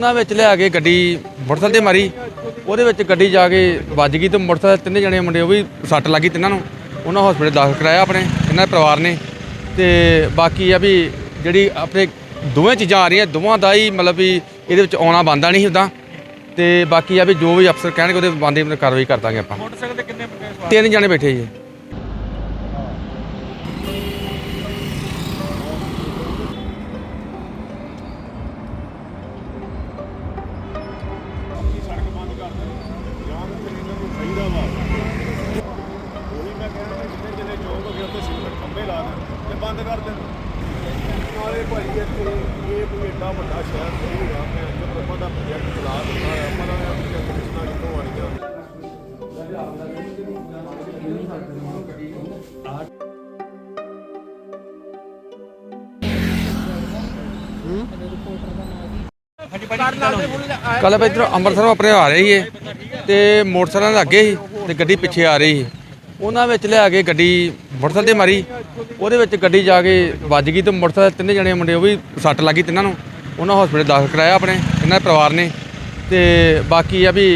ਉਹਨਾਂ ਵਿੱਚ ਲਿਆ ਕੇ ਗੱਡੀ ਮੋਟਰਸਾਈਕਲ ਤੇ ਮਾਰੀ। ਉਹਦੇ ਵਿੱਚ ਗੱਡੀ ਜਾ ਕੇ ਵੱਜ ਗਈ ਤੇ ਮੋਟਰਸਾਈਕਲ ਤਿੰਨੇ ਜਣੇ ਮੁੰਡੇ ਉਹ ਵੀ ਸੱਟ ਲੱਗੀ ਤਿੰਨਾਂ ਨੂੰ। ਉਹਨਾਂ ਹਸਪੀਟਲ ਦਾਖਲ ਕਰਾਇਆ ਆਪਣੇ ਇਹਨਾਂ ਦੇ ਪਰਿਵਾਰ ਨੇ। ਤੇ ਬਾਕੀ ਆ ਵੀ ਜਿਹੜੀ ਆਪਣੇ ਦੋਵੇਂ ਚੀਜ਼ਾਂ ਆ ਰਹੀਆਂ ਦੋਵਾਂ ਦਾ ਹੀ ਮਤਲਬ ਵੀ ਇਹਦੇ ਵਿੱਚ ਆਉਣਾ ਬੰਦਾ ਨਹੀਂ ਹੁੰਦਾ ਤੇ ਬਾਕੀ ਆ ਵੀ ਜੋ ਵੀ ਅਫਸਰ ਕਹਿਣਗੇ ਉਹਦੇ ਬੰਦੇ ਕਾਰਵਾਈ ਕਰ ਦਾਂਗੇ ਆਪਾਂ। ਮੋਟਰਸਾਈਕਲ ਤੇ ਕਿੰਨੇ ਤਿੰਨ ਜਣੇ ਬੈਠੇ ਜੀ। ਫਿਰ ਉਹੀ ਮੈਂ ਕਹਿਣਾ ਜਿੰਨੇ ਜਿੰਨੇ ਚੌਂਕ ਹੋ ਗਏ ਉੱਥੇ ਸਿਗਨਲ ਖੰਭੇ ਲਾ ਦੇਣ ਤੇ ਬੰਦ ਕਰ ਦੇਣ। ਨਾਲੇ ਭਾਈ ਇੱਥੇ ਇਹ ਕੋਈ ਏਡਾ ਵੱਡਾ ਸ਼ਹਿਰ ਨਹੀਂ ਹੈਗਾ। ਮੈਂ ਜੋ ਆਪਾਂ ਦਾ ਪ੍ਰੋਜੈਕਟ ਚਲਾ ਦਿੱਤਾ ਹੈ ਆਪਾਂ ਦਾ ਕਿੰਨਾ ਕਿਤੋਂ ਆਣੀਆਂ ਹਾਂਜੀ ਭਾਜੀ ਕੱਲ ਆਪਾਂ ਅੰਮ੍ਰਿਤਸਰੋਂ ਆਪਣੇ ਆ ਰਹੇ ਸੀਗੇ। ਤੇ ਮੋਟਰਸਾਈਕਲਾਂ ਦੇ ਅੱਗੇ ਸੀ ਤੇ ਗੱਡੀ ਪਿੱਛੇ ਆ ਰਹੀ ਸੀ। ਉਹਨਾਂ ਵਿੱਚ ਲਿਆ ਕੇ ਗੱਡੀ ਮੋਟਰਸਾਈਕਲ ਤੇ ਮਾਰੀ। ਉਹਦੇ ਵਿੱਚ ਗੱਡੀ ਜਾ ਕੇ ਵੱਜ ਗਈ ਤੇ ਮੋਟਰਸਾਈਕਲ ਤਿੰਨੇ ਜਣੇ ਮੁੰਡੇ ਉਹ ਵੀ ਸੱਟ ਲੱਗੀ ਤਿੰਨਾਂ ਨੂੰ। ਉਹਨਾਂ ਹਸਪੀਟਲ ਦਾਖਲ ਕਰਾਇਆ ਆਪਣੇ ਇਹਨਾਂ ਦੇ ਪਰਿਵਾਰ ਨੇ। ਤੇ ਬਾਕੀ ਆ ਵੀ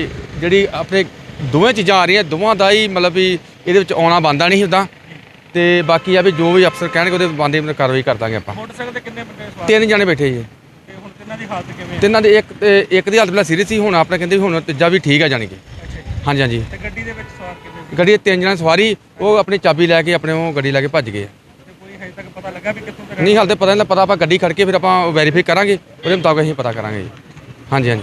ਜਿਹੜੀ ਆਪਣੇ ਦੋਵੇਂ ਚੀਜ਼ਾਂ ਆ ਰਹੀਆਂ ਦੋਵਾਂ ਦਾ ਹੀ ਮਤਲਬ ਵੀ ਇਹਦੇ ਵਿੱਚ ਆਉਣਾ ਬੰਦਾ ਨਹੀਂ ਹੁੰਦਾ ਤੇ ਬਾਕੀ ਆ ਵੀ ਜੋ ਵੀ ਅਫਸਰ ਕਹਿਣਗੇ ਉਹਦੇ ਬੰਦੇ ਕਾਰਵਾਈ ਕਰ ਦਾਂਗੇ ਆਪਾਂ। ਮੋਟਰਸਾਈਕਲ ਤੇ ਕਿੰਨੇ ਬੰਦੇ ਸਵਾਰ? ਤਿੰਨ ਜਣੇ ਬੈਠੇ ਜੀ ਤਿੰਨਾਂ ਦੀ ਹਾਲਤ ਕਿਵੇਂ ਹੈ ਤਿੰਨਾਂ ਦੇ ਇੱਕ ਤੇ ਇੱਕ ਦੀ ਹਾਲਤ ਪਹਿਲਾਂ ਸੀਰੀਅਸ ਸੀ ਹੁਣ ਆਪਣੇ ਕਹਿੰਦੇ ਵੀ ਹੁਣ ਤੀਜਾ ਵੀ ਠੀਕ ਆ ਜਾਣੀ ਕਿ। ਅੱਛਾ ਜੀ। ਹਾਂਜੀ ਹਾਂਜੀ। ਤੇ ਗੱਡੀ ਦੇ ਵਿੱਚ ਸਵਾਰ ਸੀ ਗੱਡੀ ਦੇ ਤਿੰਨ ਜਣਾ ਸਵਾਰੀ ਉਹ ਆਪਣੀ ਚਾਬੀ ਲੈ ਕੇ ਆਪਣੇ ਉਹ ਗੱਡੀ ਲੈ ਕੇ ਭੱਜ ਗਏ। ਤੇ ਕੋਈ ਹਜੇ ਤੱਕ ਪਤਾ ਲੱਗਾ ਵੀ ਕਿੱਥੋਂ ਦੇ ਨਹੀਂ ਹਾਲ ਤੇ ਪਤਾ ਨਹੀਂ ਪਤਾ ਆਪਾਂ ਗੱਡੀ ਖੜ ਕੇ ਫਿਰ ਆਪਾਂ ਵੈਰੀਫਾਈ ਕਰਾਂਗੇ ਉਹਦੇ ਮੁਤਾਬਕ ਅਸੀਂ ਪਤਾ ਕਰਾਂਗੇ ਜੀ। ਹਾਂਜੀ ਹਾਂਜੀ।